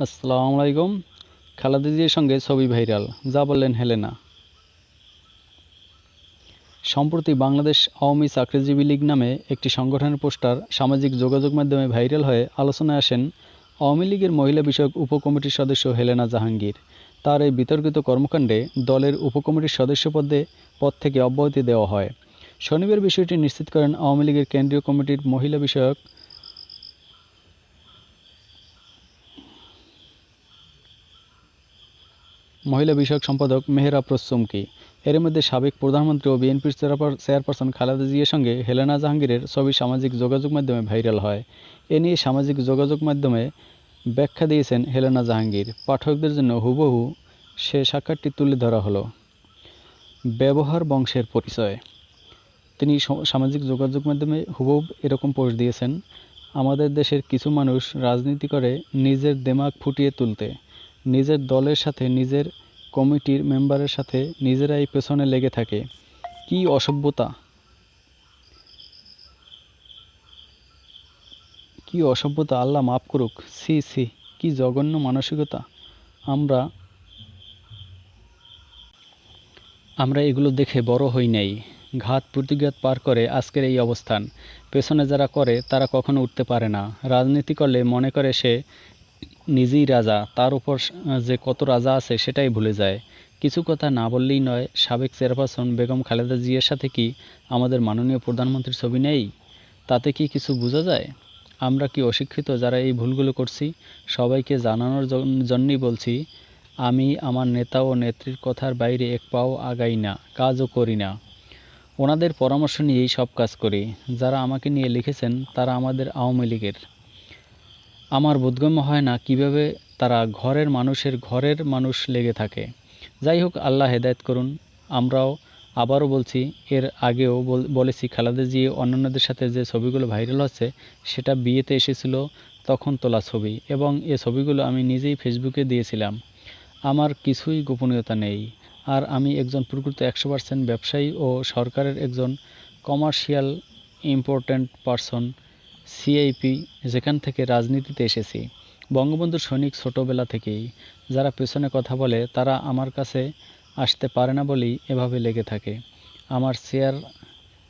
আসসালামু আলাইকুম। খালেদা জিয়ার সঙ্গে ছবি ভাইরাল, যা বললেন হেলেনা। সম্প্রতি বাংলাদেশ আওয়ামী চাকরিজীবী লীগ নামে একটি সংগঠনের পোস্টার সামাজিক যোগাযোগ মাধ্যমে ভাইরাল হয়ে আলোচনায় আসেন আওয়ামী লীগের মহিলা বিষয়ক উপকমিটির সদস্য হেলেনা জাহাঙ্গীর। তার এই বিতর্কিত কর্মকাণ্ডে দলের উপকমিটির সদস্য পদে পদ থেকে অব্যাহতি দেওয়া হয়। শনিবার বিষয়টি নিশ্চিত করেন আওয়ামী লীগের কেন্দ্রীয় কমিটির মহিলা বিষয়ক মহিলা বিষয়ক সম্পাদক মেহের আফরোজ এর মধ্যে সাবেক প্রধানমন্ত্রী ও বিএনপির চেয়ারপারসন খালেদা জিয়ার সঙ্গে হেলেনা জাহাঙ্গীরের ছবি সামাজিক যোগাযোগ মাধ্যমে ভাইরাল হয়। এ নিয়ে সামাজিক যোগাযোগ মাধ্যমে ব্যাখ্যা দিয়েছেন হেলেনা জাহাঙ্গীর। পাঠকদের জন্য হুবহু সে সাক্ষাৎটি তুলে ধরা হলো। ব্যবহার বংশের পরিচয়। তিনি সামাজিক যোগাযোগ মাধ্যমে হুবহু এরকম পোস্ট দিয়েছেন, আমাদের দেশের কিছু মানুষ রাজনীতি করে নিজের দেমাগ ফুটিয়ে তুলতে। নিজের দলের সাথে, নিজের কমিটির মেম্বারের সাথে নিজেরাই পেছনে লেগে থাকে। কি অসভ্যতা। কি অসভ্যতা, আল্লাহ মাফ করুক। সি সি কি জঘন্য মানসিকতা। আমরা আমরা এগুলো দেখে বড় হই নাই। ঘাত প্রতিঘাত পার করে আজকের এই অবস্থান। পেছনে যারা করে, তারা কখনো উঠতে পারে না। রাজনীতি করলে মনে করে সে নিজেই রাজা, তার উপর যে কত রাজা আছে সেটাই ভুলে যায়। কিছু কথা না বললেই নয়, সাবেক চেয়ারপারসন বেগম খালেদা জিয়ার সাথে কি আমাদের মাননীয় প্রধানমন্ত্রীর ছবি নেই? তাতে কি কিছু বোঝা যায়? আমরা কি অশিক্ষিত যারা এই ভুলগুলো করছি? সবাইকে জানানোর জন- জন্যই বলছি, আমি আমার নেতা ও নেত্রীর কথার বাইরে এক পাও আগাই না, কাজও করি না। ওনাদের পরামর্শ নিয়েই সব কাজ করি। যারা আমাকে নিয়ে লিখেছেন, তারা আমাদের আওয়ামী লীগের। আমার বোধগম্য হয় না কীভাবে তারা ঘরের মানুষের ঘরের মানুষ লেগে থাকে। যাই হোক, আল্লাহ হেদায়েত করুন। আমরাও আবারও বলছি, এর আগেও বলেছি, খালেদা জিয়া অন্যান্যদের সাথে যে ছবিগুলো ভাইরাল হচ্ছে, সেটা বিয়েতে এসেছিল, তখন তোলা ছবি এবং এ ছবিগুলো আমি নিজেই ফেসবুকে দিয়েছিলাম। আমার কিছুই গোপনীয়তা নেই। আর আমি একজন প্রকৃত একশো পার্সেন্ট ব্যবসায়ী ও সরকারের একজন কমার্শিয়াল ইম্পর্ট্যান্ট পারসন সিআইপি যেখান থেকে রাজনীতিতে এসেছি। বঙ্গবন্ধু সৈনিক ছোটোবেলা থেকেই। যারা পেছনে কথা বলে, তারা আমার কাছে আসতে পারে না বলেই এভাবে লেগে থাকে। আমার চেয়ার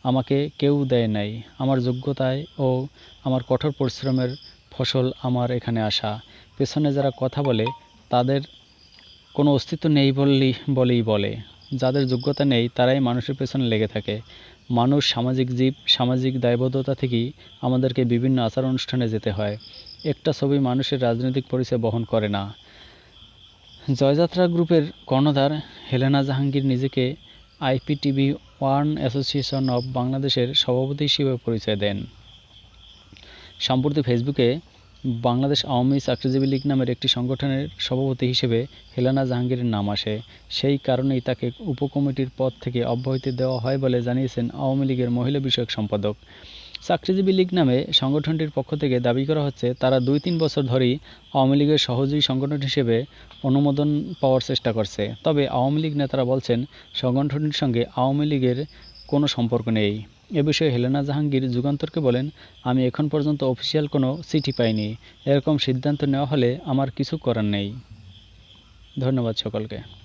আমাকে কেউ দেয় নাই। আমার যোগ্যতায় ও আমার কঠোর পরিশ্রমের ফসল আমার এখানে আসা। পেছনে যারা কথা বলে, তাদের কোনো অস্তিত্ব নেই বললেই বলেই বলে। যাদের যোগ্যতা নেই, তারাই মানুষের পেছনে লেগে থাকে। মানুষ সামাজিক জীব, সামাজিক দায়বদ্ধতা থেকেই আমাদেরকে বিভিন্ন আচার অনুষ্ঠানে যেতে হয়। একটা ছবি মানুষের রাজনৈতিক পরিচয় বহন করে না। জয়যাত্রা গ্রুপের কর্ণধার হেলেনা জাহাঙ্গীর নিজেকে আইপিটিভি ওয়ান অ্যাসোসিয়েশন অব বাংলাদেশের সভাপতি হিসেবে পরিচয় দেন। সম্প্রতি ফেসবুকে বাংলাদেশ আওয়ামী চাকরিজীবী লীগ নামের একটি সংগঠনের সভাপতি হিসেবে হেলানা জাহাঙ্গীরের নাম আসে। সেই কারণেই তাকে উপকমিটির পদ থেকে অব্যাহতি দেওয়া হয় বলে জানিয়েছেন আওয়ামী লীগের মহিলা বিষয়ক সম্পাদক। চাকরিজীবী লীগ নামে সংগঠনটির পক্ষ থেকে দাবি করা হচ্ছে, তারা দুই তিন বছর ধরেই আওয়ামী লীগের সহযোগী সংগঠন হিসেবে অনুমোদন পাওয়ার চেষ্টা করছে। তবে আওয়ামী লীগ নেতারা বলছেন, সংগঠনটির সঙ্গে আওয়ামী লীগের কোনো সম্পর্ক নেই। এ বিষয়ে হেলেনা জাহাঙ্গীর যুগান্তরকে বলেন, আমি এখন পর্যন্ত অফিসিয়াল কোনো চিঠি পাইনি। এরকম সিদ্ধান্ত নেওয়া হলে আমার কিছু করার নেই। ধন্যবাদ সকলকে।